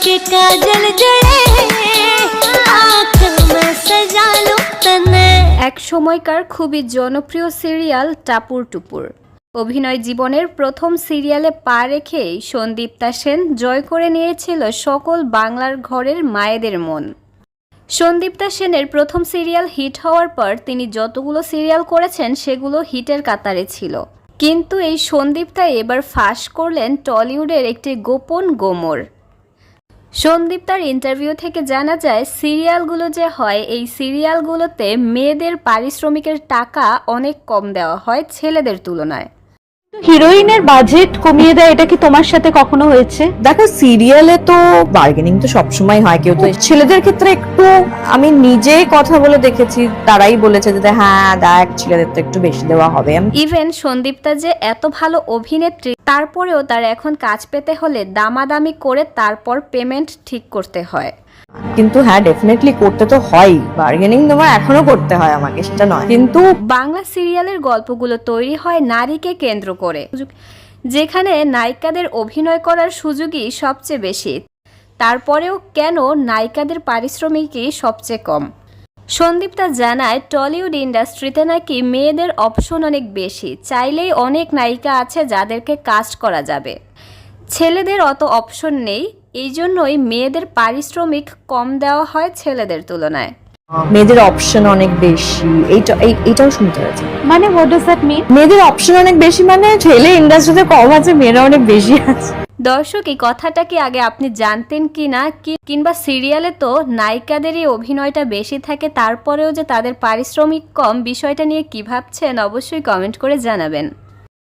के काजल जड़े आँख में सजा लो तने এক সময়কার খুবই জনপ্রিয় সিরিয়াল টাপুর টুপুর অভিনয় জীবনের প্রথম সিরিয়ালে পা রেখেই সন্দীপ্তা সেন জয় করে নিয়েছিল সকল বাংলার ঘরের মায়েদের মন সন্দীপ্তা সেনের প্রথম সিরিয়াল হিট হওয়ার পর তিনি যতগুলো সিরিয়াল করেছেন সেগুলো হিটের কাতারে ছিল কিন্তু এই সন্দীপ্তা এবার ফাঁস করলেন টলিউডের একটি গোপন গোমর সন্দীপ্তার ইন্টারভিউ থেকে জানা যায়, সিরিয়ালগুলো যে হয়, এই সিরিয়ালগুলোতে মেয়েদের পারিশ্রমিকের টাকা অনেক কম দেওয়া হয় ছেলেদের তুলনায়। হিরোইনের বাজেট কমিয়ে দেয় এটা কি তোমার সাথে কখনো হয়েছে? দেখো সিরিয়ালে তো বার্গেনিং তো সবসময় হয় কেউ তো ছেলেদের ক্ষেত্রে একটু আমি নিজে কথা বলে দেখেছি তারাই বলেছে যে হ্যাঁ দেখ ছেলেদের তো একটু বেশি দেওয়া হবে। ইভেন সন্দীপ্তা যে এত ভালো অভিনেত্রী তারপরেও তার এখন কাজ পেতে হলে দামাদামি করে তারপর পেমেন্ট ঠিক করতে হয়। কিন্তু হ্যাঁ ডেফিনেটলি করতে তো হয়। বার্গেনিং তোমার এখনও করতে হয় আমাকে, সেটা নয়। কিন্তু বাংলা সিরিয়ালের গল্পগুলো তৈরি হয় নারীকে কেন্দ্র করে। যেখানে নায়িকাদের অভিনয় করার সুযোগই সবচেয়ে বেশি। তারপরেও কেন নায়িকাদের পারিশ্রমিকই সবচেয়ে কম? সন্দীপ্তা জানায়, টলিউড ইন্ডাস্ট্রিতে নাকি মেয়েদের অপশন অনেক বেশি। চাইলেই অনেক নায়িকা আছে যাদেরকে কাস্ট করা যাবে। ছেলেদের অত অপশন নেই। এই জন্যই মেয়েদের পারিশ্রমিক কম দেওয়া হয় ছেলেদের তুলনায়। মেয়েদের অপশন অনেক বেশি। এইটা এই- এইটাও শুনতে হয়েছে মানে হোয়াট ডাজ দ্যাট মিন মেয়েদের অপশন অনেক বেশি মানে ছেলে ইন্ডাস্ট্রিতে কম আছে মেয়েরা অনেক বেশি আছে। দর্শক এই কথাটা কি আগে আপনি জানতেন কি না? কি কিংবা সিরিয়ালে তো নায়িকাদেরই অভিনয়টা বেশি থাকে তারপরেও যে তাদের পারিশ্রমিক কম বিষয়টা নিয়ে কি ভাবছেন? অবশ্যই কমেন্ট করে জানাবেন।